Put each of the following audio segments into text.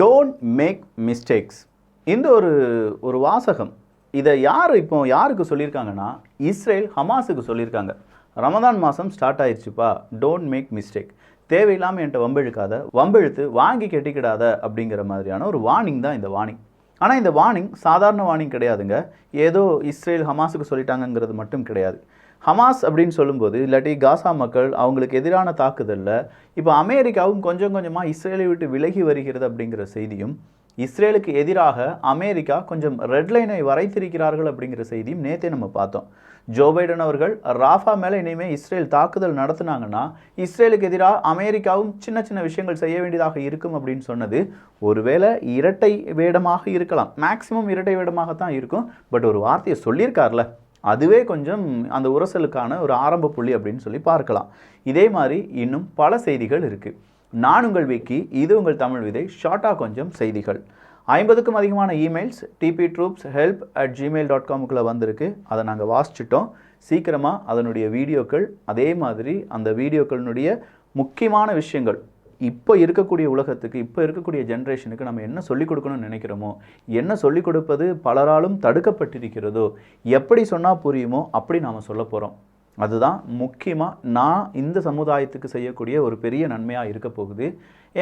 Don't make mistakes இந்த ஒரு ஒரு வாசகம். இதை யார் இப்போ யாருக்கு சொல்லியிருக்காங்கன்னா இஸ்ரேல் ஹமாஸுக்கு சொல்லியிருக்காங்க. ரமதான் மாதம் ஸ்டார்ட் ஆயிடுச்சுப்பா டோன்ட் மேக் மிஸ்டேக் தேவையில்லாமல் என்கிட்ட வம்பெழுக்காத வம்பெழுத்து வாங்கி கெட்டிக்கிடாத அப்படிங்கிற மாதிரியான ஒரு வார்னிங் தான் இந்த வார்னிங் ஆனால் இந்த வார்னிங் சாதாரண வார்னிங் கிடையாதுங்க. ஏதோ இஸ்ரேல் ஹமாஸுக்கு சொல்லிட்டாங்கங்கிறது மட்டும் கிடையாது. ஹமாஸ் அப்படின்னு சொல்லும்போது இல்லாட்டி காசா மக்கள் அவங்களுக்கு எதிரான தாக்குதலில் இப்போ அமெரிக்காவும் கொஞ்சம் கொஞ்சமாக இஸ்ரேலை விட்டு விலகி வருகிறது அப்படிங்கிற செய்தியும் இஸ்ரேலுக்கு எதிராக அமெரிக்கா கொஞ்சம் ரெட் லைனை வரைத்திருக்கிறார்கள் அப்படிங்கிற செய்தியும் நேற்றே நம்ம பார்த்தோம். ஜோ பைடன் அவர்கள் ராஃபா மேலே இனிமேல் இஸ்ரேல் தாக்குதல் நடத்துனாங்கன்னா இஸ்ரேலுக்கு எதிராக அமெரிக்காவும் சின்ன சின்ன விஷயங்கள் செய்ய வேண்டியதாக இருக்கும் அப்படின்னு சொன்னது ஒருவேளை இரட்டை வேடமாக இருக்கலாம். மேக்சிமம் இரட்டை வேடமாகத்தான் இருக்கும். பட் ஒரு வார்த்தையை சொல்லியிருக்கார்ல? அதுவே கொஞ்சம் அந்த உரசலுக்கான ஒரு ஆரம்ப புள்ளி அப்படின்னு சொல்லி பார்க்கலாம். இதே மாதிரி இன்னும் பல செய்திகள் இருக்குது நான் உங்கள் விக்கி இது உங்கள் தமிழ் விதை ஷார்ட்டாக கொஞ்சம் செய்திகள். ஐம்பதுக்கும் அதிகமான emails DP troops help at Gmail dot காமுக்குள்ளே வந்திருக்கு. அதை நாங்கள் வாசிச்சிட்டோம். சீக்கிரமாக அதனுடைய வீடியோக்கள் அதே மாதிரி அந்த வீடியோக்களினுடைய முக்கியமான விஷயங்கள் இப்போ இருக்கக்கூடிய உலகத்துக்கு இப்போ இருக்கக்கூடிய ஜென்ரேஷனுக்கு நம்ம என்ன சொல்லிக் கொடுக்கணும்னு நினைக்கிறோமோ என்ன சொல்லிக் கொடுப்பது பலராலும் தடுக்கப்பட்டிருக்கிறதோ எப்படி சொன்னால் புரியுமோ அப்படி நாம் சொல்ல போகிறோம் அதுதான் முக்கியமாக நான் இந்த சமுதாயத்துக்கு செய்யக்கூடிய ஒரு பெரிய நன்மையாக இருக்க போகுது.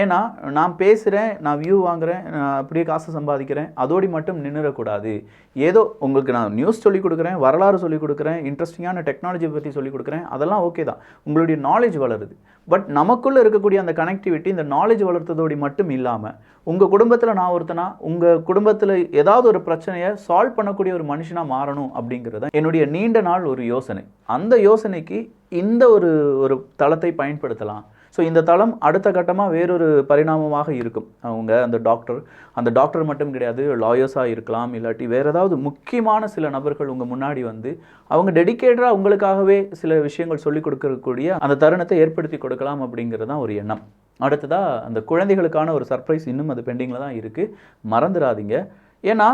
ஏன்னா நான் பேசுகிறேன் நான் வியூ வாங்குகிறேன் நான் அப்படியே காசு சம்பாதிக்கிறேன் அதோடி மட்டும் நின்றுடக்கூடாது ஏதோ உங்களுக்கு நான் நியூஸ் சொல்லிக் கொடுக்குறேன் வரலாறு சொல்லிக் கொடுக்குறேன் இன்ட்ரெஸ்டிங்கான டெக்னாலஜி பற்றி சொல்லிக் கொடுக்குறேன் அதெல்லாம் ஓகே தான். உங்களுடைய நாலேஜ் வளருது. பட் நமக்குள்ளே இருக்கக்கூடிய அந்த கனெக்டிவிட்டி இந்த நாலேஜ் வளர்த்ததோடி மட்டும் இல்லாமல் உங்கள் குடும்பத்தில் நான் ஒருத்தனா உங்கள் குடும்பத்தில் ஏதாவது ஒரு பிரச்சனையை சால்வ் பண்ணக்கூடிய ஒரு மனுஷனாக மாறணும் அப்படிங்கிறது என்னுடைய நீண்ட நாள் ஒரு யோசனை. அந்த யோசனைக்கு இந்த ஒரு ஒரு தளத்தை பயன்படுத்தலாம். ஸோ இந்த தளம் அடுத்த கட்டமாக வேறொரு பரிணாமமாக இருக்கும். அவங்க அந்த டாக்டர் அந்த டாக்டர் மட்டும் கிடையாது லாயர்ஸாக இருக்கலாம் இல்லாட்டி வேறு ஏதாவது முக்கியமான சில நபர்கள் உங்கள் முன்னாடி வந்து அவங்க டெடிக்கேட்டடாக உங்களுக்காகவே சில விஷயங்கள் சொல்லிக் கொடுக்கக்கூடிய அந்த தருணத்தை ஏற்படுத்தி கொடுக்கலாம் அப்படிங்கிறது தான் ஒரு எண்ணம். அடுத்ததாக அந்த குழந்தைகளுக்கான ஒரு சர்ப்ரைஸ் இன்னும் அது பெண்டிங்கில் தான் இருக்குது மறந்துடாதீங்க. ஏன்னா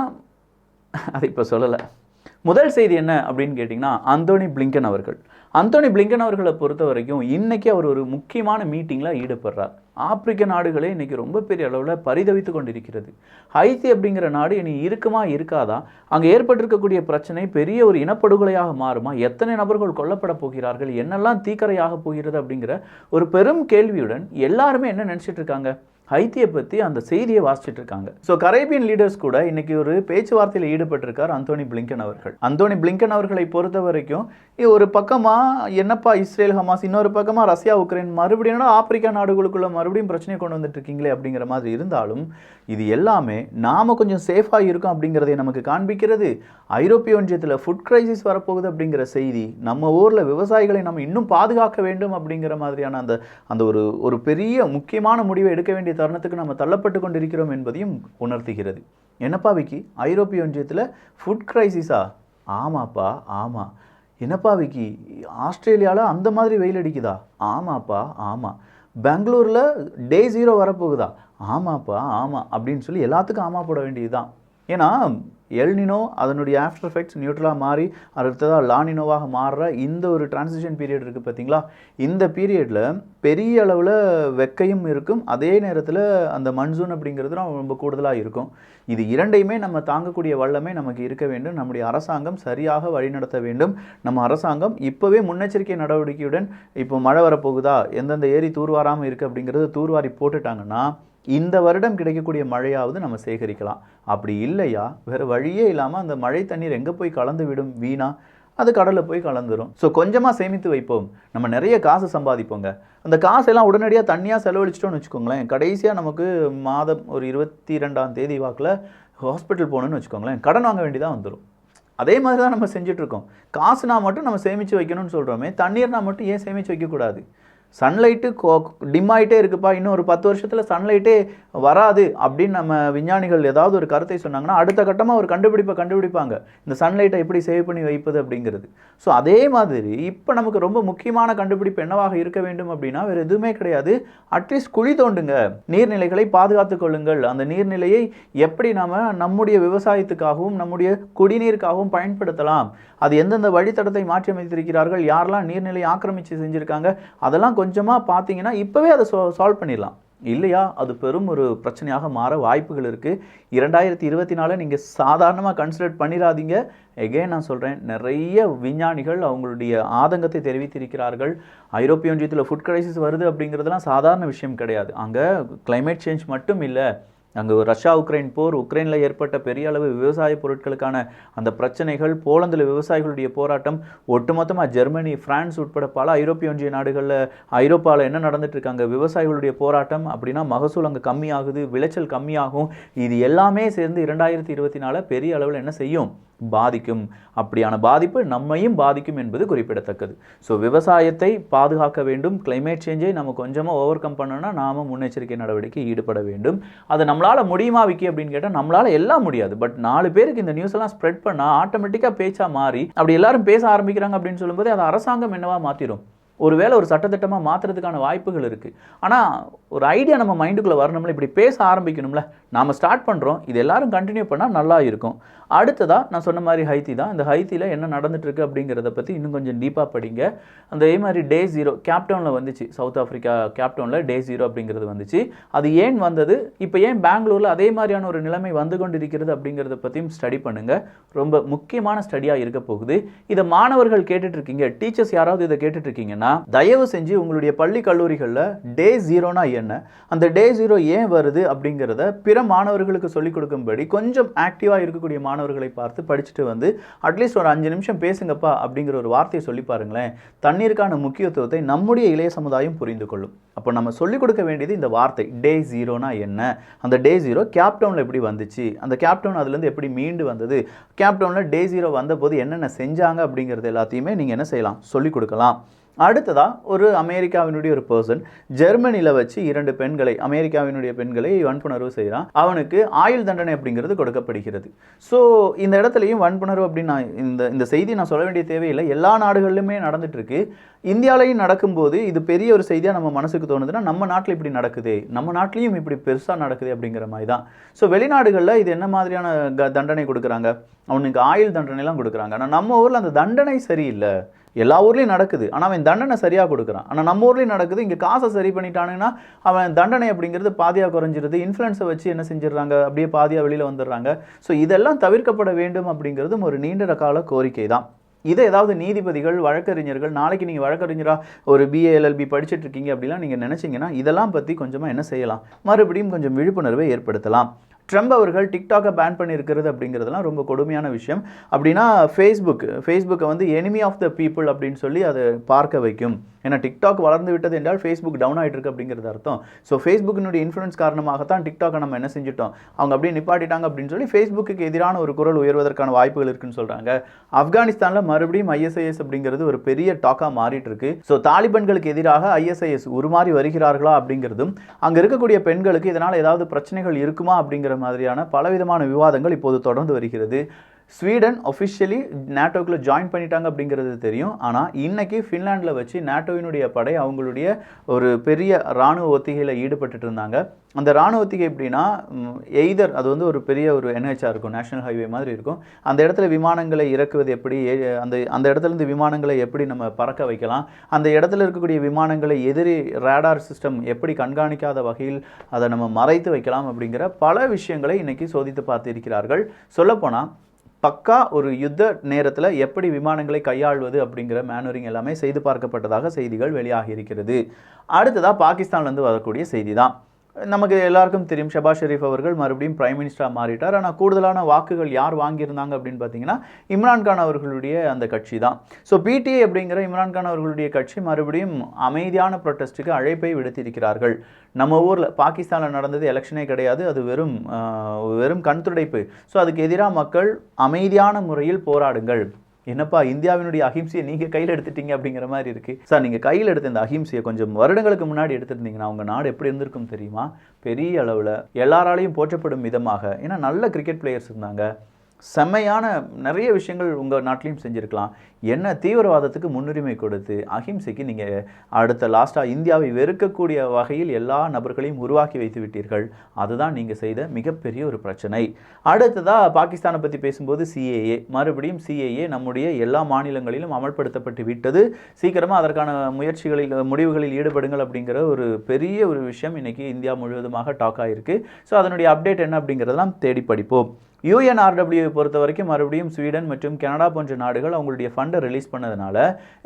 அது இப்போ சொல்லலை. முதல் செய்தி என்ன அப்படின்னு கேட்டிங்கன்னா அந்தோனி பிளிங்கன் அவர்கள். அந்தோனி பிளிங்கன் அவர்களை பொறுத்த வரைக்கும் இன்றைக்கி அவர் ஒரு முக்கியமான மீட்டிங்கில் ஈடுபடுறார். ஆப்பிரிக்க நாடுகளே இன்றைக்கி ரொம்ப பெரிய அளவில் பரிதவித்து கொண்டிருக்கிறது. ஹைத்தி அப்படிங்கிற நாடு இனி இருக்குமா இருக்காதா? அங்கே ஏற்பட்டிருக்கக்கூடிய பிரச்சனை பெரிய ஒரு இனப்படுகொலையாக மாறுமா? எத்தனை நபர்கள் கொல்லப்பட போகிறார்கள்? என்னெல்லாம் தீக்கரையாக போகிறது அப்படிங்கிற ஒரு பெரும் கேள்வியுடன் எல்லாருமே என்ன நினச்சிட்டு இருக்காங்க? ஹைத்தியை பற்றி அந்த செய்தியை வாசிச்சுட்டு இருக்காங்க ஸோ கரேபியன் லீடர்ஸ் கூட இன்னைக்கு ஒரு பேச்சுவார்த்தையில் ஈடுபட்டிருக்கார் அந்தோனி பிளிங்கன் அவர்கள். அந்தோனி பிளிங்கன் அவர்களை பொறுத்த வரைக்கும் ஒரு பக்கமாக என்னப்பா இஸ்ரேல் ஹமாஸ் இன்னொரு பக்கமாக ரஷ்யா உக்ரைன் மறுபடியும் ஆப்பிரிக்கா நாடுகளுக்குள்ள மறுபடியும் பிரச்சனை கொண்டு வந்துட்டு இருக்கீங்களே அப்படிங்கிற மாதிரி இருந்தாலும் இது எல்லாமே நாம் கொஞ்சம் சேஃபாக இருக்கும் அப்படிங்கிறதை நமக்கு காண்பிக்கிறது. ஐரோப்பிய ஒன்றியத்தில் ஃபுட் கிரைசிஸ் வரப்போகுது அப்படிங்கிற செய்தி நம்ம ஊரில் விவசாயிகளை நம்ம இன்னும் பாதுகாக்க வேண்டும் அப்படிங்கிற மாதிரியான அந்த அந்த ஒரு ஒரு பெரிய முக்கியமான முடிவை எடுக்க வேண்டிய தருணத்துக்கு நம்ம தள்ளப்பட்டு கொண்டிருக்கிறோம் என்பதையும் உணர்த்துகிறது. என்னப்பா விக்கி? ஐரோப்பிய ஒன்றியத்தில் ஃபுட் கிரைசிஸா ஆமாப்பா ஆமாம் என்னப்பா விக்கி? ஆஸ்திரேலியாவில் அந்த மாதிரி வெயில் அடிக்குதா? ஆமாப்பா ஆமாம் பெங்களூரில் டே ஜீரோ வரப்போகுதா? ஆமாப்பா ஆமாம் அப்படின்னு சொல்லி எல்லாத்துக்கும் ஆமா போட வேண்டியதுதான். ஏன்னா எல்னினோ அதனுடைய ஆஃப்டர் எஃபெக்ட்ஸ் நியூட்ரலாக மாறி அடுத்ததாக லானினோவாக மாறுற இந்த ஒரு டிரான்சிஷன் பீரியட் இருக்குது பார்த்தீங்களா இந்த பீரியடில் பெரிய அளவில் வெக்கையும் இருக்கும். அதே நேரத்தில் அந்த மன்சூன் அப்படிங்கிறது ரொம்ப கூடுதலாக இருக்கும். இது இரண்டையுமே நம்ம தாங்கக்கூடிய வல்லமை நமக்கு இருக்க வேண்டும். நம்முடைய அரசாங்கம் சரியாக வழிநடத்த வேண்டும். நம்ம அரசாங்கம் இப்போவே முன்னெச்சரிக்கை நடவடிக்கையுடன் இப்போ மழை வரப்போகுதா? எந்தெந்த ஏரி தூர்வாராமல் இருக்குது அப்படிங்கிறது தூர்வாரி போட்டுட்டாங்கன்னா இந்த வருடம் கிடைக்கக்கூடிய மழையாவது நம்ம சேகரிக்கலாம். அப்படி இல்லையா? வேறு வழியே இல்லாமல் அந்த மழை தண்ணீர் எங்கே போய் கலந்து விடும் வீணா? அது கடலில் போய் கலந்துரும். ஸோ கொஞ்சமாக சேமித்து வைப்போம். நம்ம நிறைய காசு சம்பாதிப்போங்க. அந்த காசெல்லாம் உடனடியாக தண்ணியாக செலவழிச்சிட்டோம்னு வச்சுக்கோங்களேன். கடைசியாக நமக்கு மாதம் ஒரு இருபத்தி ரெண்டாம் தேதி வாக்கில் ஹாஸ்பிட்டல் போகணுன்னு வச்சுக்கோங்களேன். கடன் வாங்க வேண்டியதாக வந்துடும் அதே மாதிரி தான் நம்ம செஞ்சுட்ருக்கோம் காசுனா மட்டும் நம்ம சேமித்து வைக்கணும்னு சொல்கிறோமே தண்ணீர்னா மட்டும் ஏன் சேமித்து வைக்கக்கூடாது? சன்லைட்டு டிம் ஆகிட்டே இருக்குப்பா. இன்னும் ஒரு பத்து வருஷத்தில் சன்லைட்டே வராது அப்படின்னு நம்ம விஞ்ஞானிகள் ஏதாவது ஒரு கருத்தை சொன்னாங்கன்னா அடுத்த கட்டமாக ஒரு கண்டுபிடிப்பை கண்டுபிடிப்பாங்க. இந்த சன்லைட்டை எப்படி சேவ் பண்ணி வைப்பது அப்படிங்கிறது. ஸோ அதே மாதிரி இப்போ நமக்கு ரொம்ப முக்கியமான கண்டுபிடிப்பு என்னவாக இருக்க வேண்டும் அப்படின்னா வேறு எதுவுமே கிடையாது. அட்லீஸ்ட் குழி தோண்டுங்க. நீர்நிலைகளை பாதுகாத்து கொள்ளுங்கள். அந்த நீர்நிலையை எப்படி நாம் நம்முடைய விவசாயத்துக்காகவும் நம்முடைய குடிநீருக்காகவும் பயன்படுத்தலாம். அது எந்தெந்த வழித்தடத்தை மாற்றி அமைத்திருக்கிறார்கள் யாரெல்லாம் நீர்நிலை ஆக்கிரமித்து செஞ்சுருக்காங்க? அதெல்லாம் கொஞ்சமாக பார்த்தீங்கன்னா இப்போவே அதை சால்வ் பண்ணிடலாம். இல்லையா? அது பெரும் ஒரு பிரச்சனையாக மாற வாய்ப்புகள் இருக்குது இரண்டாயிரத்தி இருபத்தி நாலு நீங்கள் சாதாரணமாக கன்சிடர் பண்ணிடாதீங்க எகெயின் நான் சொல்கிறேன் நிறைய விஞ்ஞானிகள் அவங்களுடைய ஆதங்கத்தை தெரிவித்திருக்கிறார்கள். ஐரோப்பிய ஒன்றியத்தில் ஃபுட் கிரைசிஸ் வருது அப்படிங்கிறதுலாம் சாதாரண விஷயம் கிடையாது. அங்கே கிளைமேட் சேஞ்ச் மட்டும் இல்லை. அங்கே ரஷ்யா உக்ரைன் போர் உக்ரைனில் ஏற்பட்ட பெரிய அளவு விவசாய பொருட்களுக்கான அந்த பிரச்சனைகள் போலந்தில் விவசாயிகளுடைய போராட்டம் ஒட்டுமொத்தமாக ஜெர்மனி பிரான்ஸ் உட்பட பல ஐரோப்பிய ஒன்றிய நாடுகளில் ஐரோப்பாவில் என்ன நடந்துட்டு இருக்காங்க விவசாயிகளுடைய போராட்டம் அப்படின்னா மகசூல் அங்கே கம்மியாகுது விளைச்சல் கம்மியாகும். இது எல்லாமே சேர்ந்து இரண்டாயிரத்தி இருபத்தி நாலில் பெரிய அளவில் என்ன செய்யும்? பாதிக்கும். அப்படியான பாதிப்பு நம்மையும் பாதிக்கும் என்பது குறிப்பிடத்தக்கது. ஸோ விவசாயத்தை பாதுகாக்க வேண்டும். கிளைமேட் சேஞ்சை நம்ம கொஞ்சமாக ஓவர் கம் பண்ணோன்னா நாம முன்னெச்சரிக்கை நடவடிக்கை ஈடுபட வேண்டும். அது நம்மளால் முடியுமா விக்கி அப்படின்னு கேட்டால் நம்மளால் எல்லாம் முடியாது. பட் நாலு பேருக்கு இந்த நியூஸ் எல்லாம் ஸ்ப்ரெட் பண்ணால் ஆட்டோமேட்டிக்காக பேச்சா மாறி அப்படி எல்லாரும் பேச ஆரம்பிக்கிறாங்க அப்படின்னு சொல்லும்போது அது அரசாங்கம் என்னவா மாற்றிடும் ஒருவேளை ஒரு சட்டத்திட்டமாக மாற்றுறதுக்கான வாய்ப்புகள் இருக்குது ஆனால் ஒரு ஐடியா நம்ம மைண்டுக்குள்ளே வரணும்ல இப்படி பேச ஆரம்பிக்கணும்ல நாம் ஸ்டார்ட் பண்ணுறோம் இது எல்லாரும் கண்டினியூ பண்ணால் நல்லா இருக்கும். அடுத்ததாக நான் சொன்ன மாதிரி ஹைத்தி தான். இந்த ஹைத்தியில் என்ன நடந்துட்டுருக்கு அப்படிங்கிறத பற்றி இன்னும் கொஞ்சம் டீப்பாக படிங்க. அந்த அதே மாதிரி டே ஜீரோ கேப்டவுனில் வந்துச்சு. சவுத் ஆஃப்ரிக்கா கேப்டவுனில் டே ஜீரோ அப்படிங்கிறது வந்துச்சு. அது ஏன் வந்தது? இப்போ ஏன் பெங்களூரில் அதே மாதிரியான ஒரு நிலைமை வந்து கொண்டிருக்கிறது அப்படிங்கிறத பற்றியும் ஸ்டடி பண்ணுங்கள் ரொம்ப முக்கியமான ஸ்டடியாக இருக்க போகுது. இதை மாணவர்கள் கேட்டுட்ருக்கீங்க டீச்சர்ஸ் யாராவது இதை கேட்டுட்ருக்கீங்கன்னா தயவு செஞ்சு உங்களுடைய பள்ளி கல்லூரிகளில் டே ஜீரோனா என்ன? அந்த டே ஜீரோ ஏன் வருது அப்படிங்கிறத பிற மாணவர்களுக்கு சொல்லிக் கொடுக்கும்படி கொஞ்சம் ஆக்டிவாக இருக்கக்கூடிய மாணவர்களை பார்த்து படிச்சுட்டு வந்து அட்லீஸ்ட் ஒரு அஞ்சு நிமிஷம் பேசுங்கப்பா அப்படிங்கிற ஒரு வார்த்தையை சொல்லி பாருங்களேன். தண்ணீருக்கான முக்கியத்துவத்தை நம்முடைய இளைய சமுதாயம் புரிந்து கொள்ளும். அப்போ நம்ம சொல்லிக் கொடுக்க வேண்டியது இந்த வார்த்தை டே ஜீரோனா என்ன? அந்த டே ஜீரோ கேப்டவுனில் எப்படி வந்துச்சு? அந்த கேப்டவுன் அதுலேருந்து எப்படி மீண்டு வந்தது? கேப்டவுனில் டே ஜீரோ வந்தபோது என்னென்ன செஞ்சாங்க அப்படிங்கிறது எல்லாத்தையுமே நீங்கள் என்ன செய்யலாம்? சொல்லிக் கொடுக்கலாம். அடுத்ததாக ஒரு அமெரிக்காவினுடைய ஒரு பர்சன் ஜெர்மனியில் வச்சு இரண்டு பெண்களை அமெரிக்காவினுடைய பெண்களை வன்புணர்வு செய்கிறான் அவனுக்கு ஆயுள் தண்டனை அப்படிங்கிறது கொடுக்கப்படுகிறது. ஸோ இந்த இடத்துலையும் வன்புணர்வு அப்படின்னு நான் இந்த இந்த செய்தி நான் சொல்ல வேண்டிய தேவையில்லை. எல்லா நாடுகளிலுமே நடந்துட்டுருக்கு. இந்தியாவிலையும் இந்தியாலையும் நடக்கும்போது இது பெரிய ஒரு செய்தியாக நம்ம மனசுக்கு தோணுதுன்னா நம்ம நாட்டில் இப்படி நடக்குதே நம்ம நாட்டிலையும் இப்படி பெருசாக நடக்குது அப்படிங்கிற மாதிரி தான் ஸோ வெளிநாடுகளில் இது என்ன மாதிரியான க- தண்டனை கொடுக்குறாங்க? அவனுக்கு ஆயுள் தண்டனைலாம் கொடுக்குறாங்க. ஆனால் நம்ம ஊரில் அந்த தண்டனை சரியில்லை. எல்லா ஊர்லேயும் நடக்குது. ஆனால் அவன் தண்டனை சரியாக கொடுக்குறான். ஆனால் நம்ம ஊர்லேயும் நடக்குது. இங்கே காசை சரி பண்ணிட்டானுங்கன்னா அவன் தண்டனை அப்படிங்கிறது பாதியாக குறைஞ்சிருது. இன்ஃப்ளூயன்ஸை வச்சு என்ன செஞ்சிடுறாங்க? அப்படியே பாதியாக வெளியில் வந்துடுறாங்க. ஸோ இதெல்லாம் தவிர்க்கப்பட வேண்டும் அப்படிங்கிறதும் ஒரு நீண்ட கால கோரிக்கை தான் இதை ஏதாவது நீதிபதிகள் வழக்கறிஞர்கள் நாளைக்கு நீங்கள் வழக்கறிஞராக ஒரு பிஏஎல்எல்பி படிச்சுட்டு இருக்கீங்க அப்படிலாம் நீங்கள் நினச்சிங்கன்னா இதெல்லாம் பற்றி கொஞ்சமாக என்ன செய்யலாம்? மறுபடியும் கொஞ்சம் விழிப்புணர்வை ஏற்படுத்தலாம். ட்ரம்ப் அவர்கள் டிக்டாக்கை பேன் பண்ணியிருக்கிறது அப்படிங்கிறதுலாம் ரொம்ப கொடுமையான விஷயம். அப்படின்னா ஃபேஸ்புக் ஃபேஸ்புக்கை வந்து எனிமி ஆஃப் த பீப்புள் அப்படின்னு சொல்லி அதை பார்க்க வைக்கும். ஏன்னா டிக்டாக் வளர்ந்து விட்டது என்றால் ஃபேஸ்புக் டவுன் ஆகிட்டு இருக்கு அப்படிங்கிறது அர்த்தம். ஸோ ஃபேஸ்புக்கினுடைய இன்ஃப்ளூயன்ஸ் காரணமாகத்தான் டிக்டாக்கை நம்ம என்ன செஞ்சிட்டோம்? அவங்க அப்படியே நிப்பாட்டிட்டாங்க அப்படின்னு சொல்லி ஃபேஸ்புக்கு எதிரான ஒரு குரல் உயர்வதற்கான வாய்ப்புகள் இருக்குன்னு சொல்கிறாங்க ஆப்கானிஸ்தானில் மறுபடியும் ஐஎஸ்ஐஎஸ் அப்படிங்கிறது ஒரு பெரிய டாக்காக மாறிட்டு இருக்கு ஸோ தாலிபன்களுக்கு எதிராக ஐஎஸ்ஐஎஸ் உருமாறி வருகிறார்களா அப்படிங்கிறதும் அங்கே இருக்கக்கூடிய பெண்களுக்கு இதனால் ஏதாவது பிரச்சனைகள் இருக்குமா அப்படிங்கிற மாதிரியான பலவிதமான விவாதங்கள் இப்போது தொடர்ந்து வருகிறது. ஸ்வீடன் ஒஃபிஷியலி நேட்டோக்குள்ளே ஜாயின் பண்ணிட்டாங்க அப்படிங்கிறது தெரியும். ஆனால் இன்றைக்கி ஃபின்லாண்டில் வச்சு நேட்டோவினுடைய படை அவங்களுடைய ஒரு பெரிய இராணுவ ஒத்திகையில் ஈடுபட்டு இருந்தாங்க. அந்த இராணுவ ஒத்திகை எப்படின்னா எய்தர் அது வந்து ஒரு பெரிய ஒரு என்ஹெச்ஆர் இருக்கும் நேஷனல் ஹைவே மாதிரி இருக்கும். அந்த இடத்துல விமானங்களை இறக்குவது எப்படி அந்த அந்த இடத்துல இருந்து விமானங்களை எப்படி நம்ம பறக்க வைக்கலாம் அந்த இடத்துல இருக்கக்கூடிய விமானங்களை எதிரி ரேடார் சிஸ்டம் எப்படி கண்காணிக்காத வகையில் அதை நம்ம மறைத்து வைக்கலாம் அப்படிங்கிற பல விஷயங்களை இன்றைக்கி சோதித்து பார்த்திருக்கிறார்கள். சொல்லப்போனால் பக்கா ஒரு யுத்த நேரத்தில் எப்படி விமானங்களை கையாள்வது அப்படிங்கிற மேனுவரிங் எல்லாமே செய்து பார்க்கப்பட்டதாக செய்திகள் வெளியாகி இருக்கிறது. அடுத்ததாக பாகிஸ்தான்லேருந்து வரக்கூடிய செய்தி தான் நமக்கு எல்லாருக்கும் தெரியும் ஷபாஸ் ஷெரீஃப் அவர்கள் மறுபடியும் பிரைம் மினிஸ்டராக மாறிட்டார். ஆனால் கூடுதலான வாக்குகள் யார் வாங்கியிருந்தாங்க அப்படின்னு பார்த்தீங்கன்னா இம்ரான்கான் அவர்களுடைய அந்த கட்சி தான். ஸோ பிடிஐ அப்படிங்கிற இம்ரான்கான் அவர்களுடைய கட்சி மறுபடியும் அமைதியான ப்ரொட்டஸ்ட்டுக்கு அழைப்பை விடுத்திருக்கிறார்கள். நம்ம ஊரில் பாகிஸ்தானில் நடந்தது எலெக்ஷனே கிடையாது. அது வெறும் வெறும் கண் துடைப்பு. ஸோ அதுக்கு எதிராக மக்கள் அமைதியான முறையில் போராடுங்கள். என்னப்பா இந்தியாவினுடைய அஹிம்சையை நீங்கள் கையில் எடுத்துட்டீங்க அப்படிங்கிற மாதிரி இருக்குது சார் நீங்கள் கையில் எடுத்த இந்த அஹிம்சையை கொஞ்சம் வருடங்களுக்கு முன்னாடி எடுத்திருந்தீங்கன்னா உங்கள் நாடு எப்படி இருந்திருக்கும் தெரியுமா? பெரிய அளவில் எல்லாராலையும் போற்றப்படும் விதமாக ஏன்னா நல்ல கிரிக்கெட் பிளேயர்ஸ் இருந்தாங்க. செம்மையான நிறைய விஷயங்கள் உங்கள் நாட்டிலையும் செஞ்சுருக்கலாம். என்ன தீவிரவாதத்துக்கு முன்னுரிமை கொடுத்து அஹிம்சைக்கு நீங்கள் அடுத்த லாஸ்ட்டாக இந்தியாவை வெறுக்கக்கூடிய வகையில் எல்லா நபர்களையும் உருவாக்கி வைத்து விட்டீர்கள். அதுதான் நீங்கள் செய்த மிகப்பெரிய ஒரு பிரச்சனை. அடுத்ததாக பாகிஸ்தானை பற்றி பேசும்போது சிஏஏ மறுபடியும் சிஏஏ நம்முடைய எல்லா மாநிலங்களிலும் அமல்படுத்தப்பட்டு விட்டது. சீக்கிரமாக அதற்கான முயற்சிகளில் முடிவுகளில் ஈடுபடுங்கள் அப்படிங்கிற ஒரு பெரிய ஒரு விஷயம் இன்றைக்கி இந்தியா முழுவதுமாக டாக் ஆகிருக்கு ஸோ அதனுடைய அப்டேட் என்ன அப்படிங்கிறதெல்லாம் தேடி படிப்போம். யூஎன்ஆர்டபிள்யூவை பொறுத்த வரைக்கும் மறுபடியும் ஸ்வீடன் மற்றும் கனடா போன்ற நாடுகள் அவங்களுடைய ஃபண்டை ரிலீஸ் பண்ணதுனால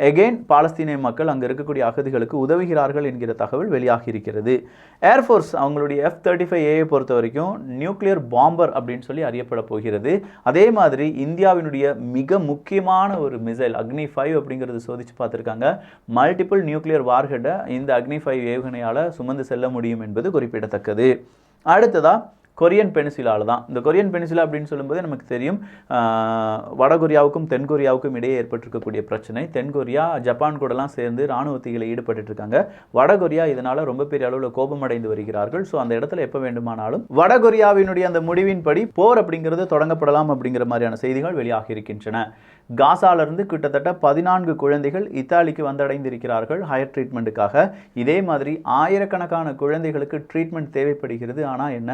எகெயின் பாலஸ்தீனிய மக்கள் அங்கே இருக்கக்கூடிய அகதிகளுக்கு உதவுகிறார்கள் என்கிற தகவல் வெளியாகி இருக்கிறது. ஏர்ஃபோர்ஸ் அவங்களுடைய எஃப் தேர்ட்டி ஃபைவ் ஏயை பொறுத்த வரைக்கும் நியூக்ளியர் பாம்பர் அப்படின்னு சொல்லி அறியப்பட போகிறது. அதே மாதிரி இந்தியாவினுடைய மிக முக்கியமான ஒரு மிசைல் அக்னி ஃபைவ் அப்படிங்கிறது சோதிச்சு பார்த்துருக்காங்க. மல்டிபிள் நியூக்ளியர் வார்ஹெட்டை இந்த அக்னி ஃபைவ் ஏவுகணையால் சுமந்து செல்ல முடியும் என்பது குறிப்பிடத்தக்கது. அடுத்ததாக கொரியன் பெனிசிலாவில் தான். இந்த கொரியன் பெனிசிலா அப்படின்னு சொல்லும்போது நமக்கு தெரியும் வடகொரியாவுக்கும் தென்கொரியாவுக்கும் இடையே ஏற்பட்டிருக்கக்கூடிய பிரச்சனை. தென்கொரியா ஜப்பான் கூடலாம் சேர்ந்து ராணுவத்திகளை ஈடுபட்டு இருக்காங்க. வடகொரியா இதனால் ரொம்ப பெரிய அளவில் கோபமடைந்து வருகிறார்கள். ஸோ அந்த இடத்துல எப்போ வேண்டுமானாலும் வடகொரியாவினுடைய அந்த முடிவின்படி போர் அப்படிங்கிறது தொடங்கப்படலாம் அப்படிங்கிற மாதிரியான செய்திகள் வெளியாகி இருக்கின்றன. காசாலிருந்து கிட்டத்தட்ட பதினான்கு குழந்தைகள் இத்தாலிக்கு வந்தடைந்திருக்கிறார்கள் ஹையர் ட்ரீட்மெண்ட்டுக்காக இதே மாதிரி ஆயிரக்கணக்கான குழந்தைகளுக்கு ட்ரீட்மெண்ட் தேவைப்படுகிறது. ஆனால் என்ன?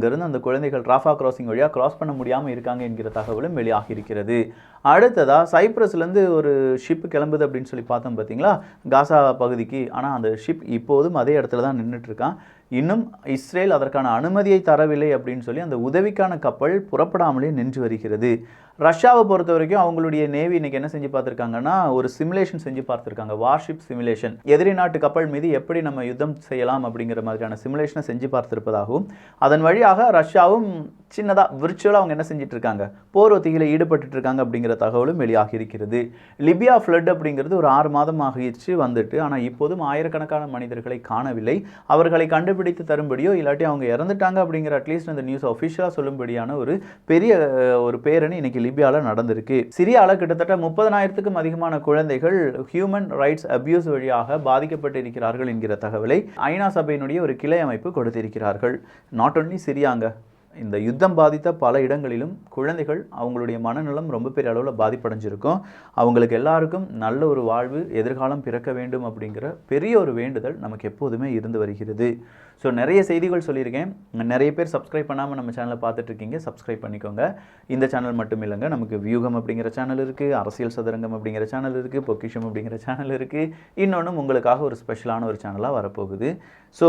அங்கிருந்து அந்த குழந்தைகள் ராஃபா கிராசிங் வழியாக கிராஸ் பண்ண முடியாமல் இருக்காங்க என்கிற தகவலும் வெளியாகி இருக்கிறது அடுத்ததாக சைப்ரஸ்லேருந்து ஒரு ஷிப் கிளம்புது அப்படின்னு சொல்லி பார்த்தோம் பார்த்தீங்களா? காசா பகுதிக்கு. ஆனால் அந்த ஷிப் இப்போதும் அதே இடத்துல தான் நின்றுட்டு இருக்கான் இன்னும் இஸ்ரேல் அதற்கான அனுமதியை தரவில்லை அப்படின்னு சொல்லி அந்த உதவிக்கான கப்பல் புறப்படாமலே நின்று வருகிறது. ரஷ்யாவை பொறுத்த வரைக்கும் அவங்களுடைய நேவி இன்னைக்கு என்ன செஞ்சு பார்த்துருக்காங்கன்னா ஒரு சிமுலேஷன் செஞ்சு பார்த்துருக்காங்க. வார்ஷிப் சிமுலேஷன் எதிரி நாட்டு கப்பல் மீது எப்படி நம்ம யுத்தம் செய்யலாம் அப்படிங்கிற மாதிரியான சிமுலேஷனை செஞ்சு பார்த்துருப்பதாகவும் அதன் வழியாக ரஷ்யாவும் சின்னதாக விர்ச்சுவலாக அவங்க என்ன செஞ்சுட்டு இருக்காங்க? போர் ஒத்திகையில் ஈடுபட்டு இருக்காங்க அப்படிங்கிற தகவலும் வெளியாகி இருக்கிறது. லிபியா ஃப்ளட் அப்படிங்கிறது ஒரு ஆறு மாதம் ஆகிடுச்சு வந்துட்டு. ஆனால் இப்போதும் ஆயிரக்கணக்கான மனிதர்களை காணவில்லை. அவர்களை கண்டுபிடித்து தரும்படியோ இல்லாட்டி அவங்க இறந்துட்டாங்க அப்படிங்கிற அட்லீஸ்ட் அந்த நியூஸ் அஃபிஷியலாக சொல்லும்படியான ஒரு பெரிய ஒரு பேரணி இன்னைக்கு லிபியாவில் நடந்திருக்கு. சிரியாவில் கிட்டத்தட்ட முப்பதனாயிரத்துக்கும் அதிகமான குழந்தைகள் ஹியூமன் ரைட்ஸ் அபியூஸ் வழியாக பாதிக்கப்பட்டு இருக்கிறார்கள் என்கிற தகவலை ஐநா சபையினுடைய ஒரு கிளை அமைப்பு கொடுத்திருக்கிறார்கள். நாட் ஒன்லி சிரியாங்க இந்த யுத்தம் பாதித்த பல இடங்களிலும் குழந்தைகள் அவங்களுடைய மனநலம் ரொம்ப பெரிய அளவில் பாதிப்படைஞ்சிருக்கும். அவங்களுக்கு எல்லாருக்கும் நல்ல ஒரு வாழ்வு எதிர்காலம் பிறக்க வேண்டும் அப்படிங்கிற பெரிய ஒரு வேண்டுதல் நமக்கு எப்போதுமே இருந்து வருகிறது. ஸோ நிறைய செய்திகள் சொல்லியிருக்கேன். நிறைய பேர் சப்ஸ்கிரைப் பண்ணாமல் நம்ம சேனலை பார்த்துட்ருக்கீங்க சப்ஸ்கிரைப் பண்ணிக்கோங்க. இந்த சேனல் மட்டும் இல்லைங்க நமக்கு வியூகம் அப்படிங்கிற சேனல் இருக்குது அரசியல் சதுரங்கம் அப்படிங்கிற சேனல் இருக்குது பொக்கிஷம் அப்படிங்கிற சேனல் இருக்குது இன்னொன்றும் உங்களுக்காக ஒரு ஸ்பெஷலான ஒரு சேனலாக வரப்போகுது. ஸோ